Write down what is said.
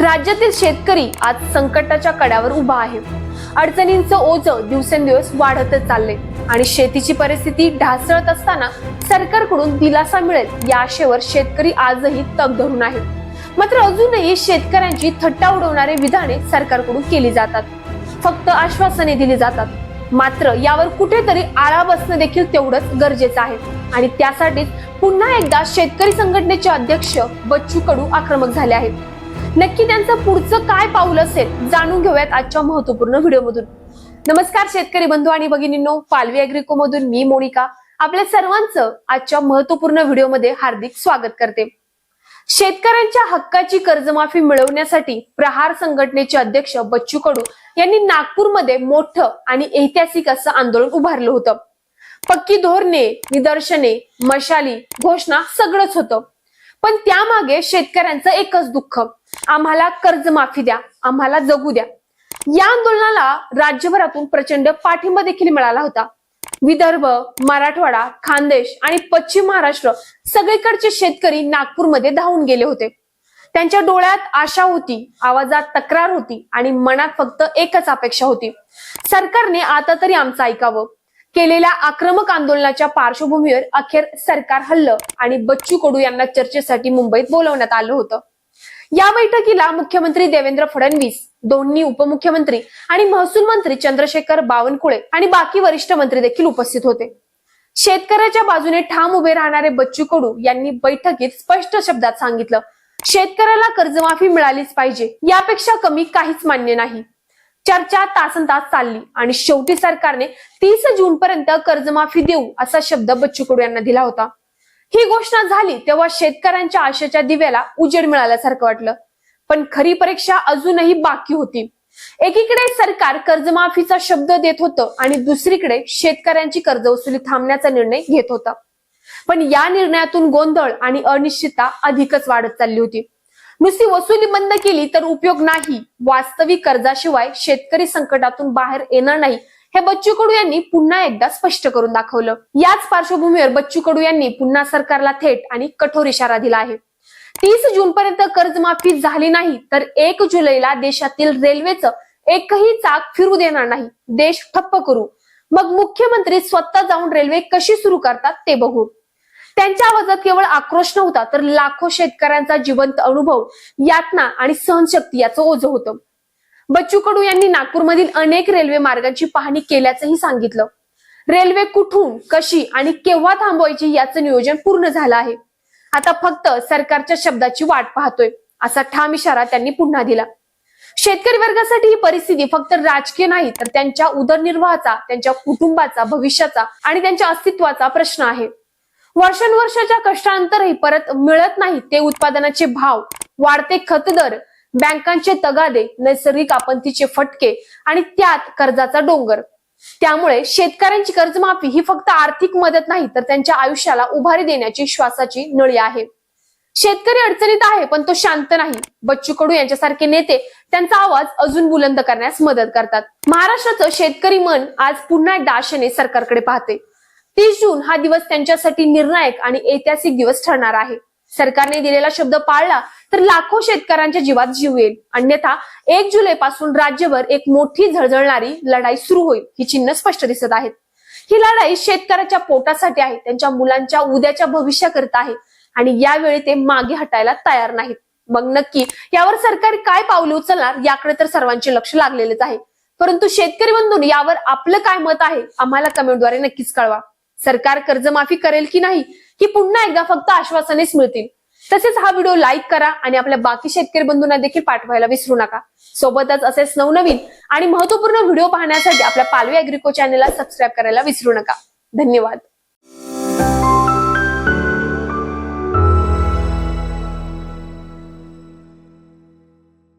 राज्यातील शेतकरी आज संकटाच्या कड्यावर उभा आहे. अडचणींचं ओझं दिवसेंदिवस वाढतच चालले आणि शेतीची परिस्थिती ढासळत असताना सरकारकडून दिलासा मिळेल या आशेवर शेतकरी आजही तग धरून आहे मात्र अजूनही शेतकऱ्यांची थट्टा उडवणारे विधाने सरकारकडून केली जातात. फक्त आश्वासने दिली जातात. मात्र यावर कुठेतरी आळा बसणं देखील तेवढंच गरजेचं आहे आणि त्यासाठीच पुन्हा एकदा शेतकरी संघटनेचे अध्यक्ष बच्चू कडू आक्रमक झाले आहेत. नक्की त्यांचं पुढचं काय पाऊल असेल जाणून घेऊयात आजच्या महत्त्वपूर्ण व्हिडिओमधून. नमस्कार शेतकरी बंधू आणि भगिनींनो पालवी अॅग्रिको मधून मी मोनिका. आपल्या सर्वांचं आजच्या महत्त्वपूर्ण व्हिडिओमध्ये हार्दिक स्वागत करते. शेतकऱ्यांच्या हक्काची कर्जमाफी मिळवण्यासाठी प्रहार संघटनेचे अध्यक्ष बच्चू कडू यांनी नागपूरमध्ये मोठं आणि ऐतिहासिक असं आंदोलन उभारलं होतं. पक्की धोरणे निदर्शने मशाली घोषणा सगळंच होतं. पण त्यामागे शेतकऱ्यांचं एकच दुःख. आम्हाला कर्जमाफी द्या आम्हाला जगू द्या. या आंदोलनाला राज्यभरातून प्रचंड पाठिंबा देखील मिळाला होता. विदर्भ मराठवाडा खानदेश आणि पश्चिम महाराष्ट्र सगळीकडचे शेतकरी नागपूरमध्ये धावून गेले होते. त्यांच्या डोळ्यात आशा होती आवाजात तक्रार होती आणि मनात फक्त एकच अपेक्षा होती. सरकारने आता तरी आमचं ऐकावं. केलेल्या आक्रमक आंदोलनाच्या पार्श्वभूमीवर अखेर सरकार हल्लं आणि बच्चू कडू यांना चर्चेसाठी मुंबईत बोलवण्यात आलं होतं. या बैठकीला मुख्यमंत्री देवेंद्र फडणवीस दोन्ही उपमुख्यमंत्री आणि महसूल मंत्री चंद्रशेखर बावनकुळे आणि बाकी वरिष्ठ मंत्री देखील उपस्थित होते. शेतकऱ्याच्या बाजूने ठाम उभे राहणारे बच्चू कडू यांनी बैठकीत स्पष्ट शब्दात सांगितलं शेतकऱ्याला कर्जमाफी मिळालीच पाहिजे यापेक्षा कमी काहीच मान्य नाही. चर्चा तासन तास चालली. आणि शेवटी सरकारने तीस जून पर्यंत कर्जमाफी देऊ असा शब्द बच्चू कडू यांना दिला होता. ही घोषणा झाली तेव्हा शेतकऱ्यांच्या आशेच्या दिव्याला उजेड मिळाल्यासारखं वाटलं. पण खरी परीक्षा अजूनही बाकी होती. एकीकडे सरकार कर्जमाफीचा शब्द देत होतं आणि दुसरीकडे शेतकऱ्यांची कर्जवसुली थांबण्याचा निर्णय घेत होता. पण या निर्णयातून गोंधळ आणि अनिश्चितता अधिकच वाढत चालली होती. नुसती वसुली बंद केली तर उपयोग नाही. वास्तविक कर्जाशिवाय शेतकरी संकटातून बाहेर येणार नाही. हे बच्चू कडू यांनी पुन्हा एकदा स्पष्ट करून दाखवलं. याच पार्श्वभूमीवर बच्चू कडू यांनी पुन्हा सरकारला थेट आणि कठोर इशारा दिला आहे. तीस जून पर्यंत कर्जमाफी झाली नाही तर एक जुलैला देशातील रेल्वेचं एकही चाक फिरू देणार नाही. देश ठप्प करू. मग मुख्यमंत्री स्वतः जाऊन रेल्वे कशी सुरू करतात ते बघू. त्यांच्या आवाजात केवळ आक्रोश नव्हता तर लाखो शेतकऱ्यांचा जिवंत अनुभव यातना आणि सहनशक्ती याचं ओझं होतं. बच्चू कडू यांनी नागपूरमधील अनेक रेल्वे मार्गांची पाहणी केल्याचंही सांगितलं. रेल्वे कुठून कशी आणि केव्हा थांबवायची याचं नियोजन पूर्ण झालं आहे. आता फक्त सरकारच्या शब्दाची वाट पाहतोय असा ठाम इशारा त्यांनी पुन्हा दिला. शेतकरी वर्गासाठी ही परिस्थिती फक्त राजकीय नाही तर त्यांच्या उदरनिर्वाहाचा त्यांच्या कुटुंबाचा भविष्याचा आणि त्यांच्या अस्तित्वाचा प्रश्न आहे. वर्षानुवर्षाच्या कष्टानंतरही परत मिळत नाही ते उत्पादनाचे भाव वाढते खत दर बँकांचे तगादे नैसर्गिक आपत्तीचे फटके आणि त्यात कर्जाचा डोंगर. त्यामुळे शेतकऱ्यांची कर्जमाफी ही फक्त आर्थिक मदत नाही तर त्यांच्या आयुष्याला उभारी देण्याची श्वासाची नळी आहे. शेतकरी अडचणीत आहे पण तो शांत नाही. बच्चू कडू यांच्यासारखे नेते त्यांचा आवाज अजून बुलंद करण्यास मदत करतात. महाराष्ट्राचं शेतकरी मन आज पुन्हा एकदा आशेने सरकारकडे पाहते. तीस जून हा दिवस त्यांच्यासाठी निर्णायक आणि ऐतिहासिक दिवस ठरणार आहे. सरकारने दिलेला शब्द पाळला तर लाखो शेतकऱ्यांच्या जीवात जीव येईल. अन्यथा एक जुलै पासून राज्यभर एक मोठी झळझळणारी लढाई सुरू होईल ही चिन्ह स्पष्ट दिसत आहेत. ही लढाई शेतकऱ्याच्या पोटासाठी आहे त्यांच्या मुलांच्या उद्याच्या भविष्याकरता आहे आणि यावेळी ते मागे हटायला तयार नाहीत. मग नक्की यावर सरकार काय पावले उचलणार याकडे तर सर्वांचे लक्ष लागलेलेच आहे. परंतु शेतकरी बंधून यावर आपलं काय मत आहे? आम्हाला कमेंटद्वारे नक्कीच कळवा. सरकार कर्जमाफी करेल की नाही की पुन्हा एकदा फक्त आश्वासनेच मिळतील. तसेच हा व्हिडिओ लाईक करा आणि आपल्या बाकी शेतकरी बंधूंना देखील पाठवायला विसरू नका. सोबतच असेच नवनवीन आणि महत्त्वपूर्ण व्हिडिओ पाहण्यासाठी आपल्या पालवी अॅग्रिको चॅनेलला सबस्क्राईब करायला विसरू नका. धन्यवाद.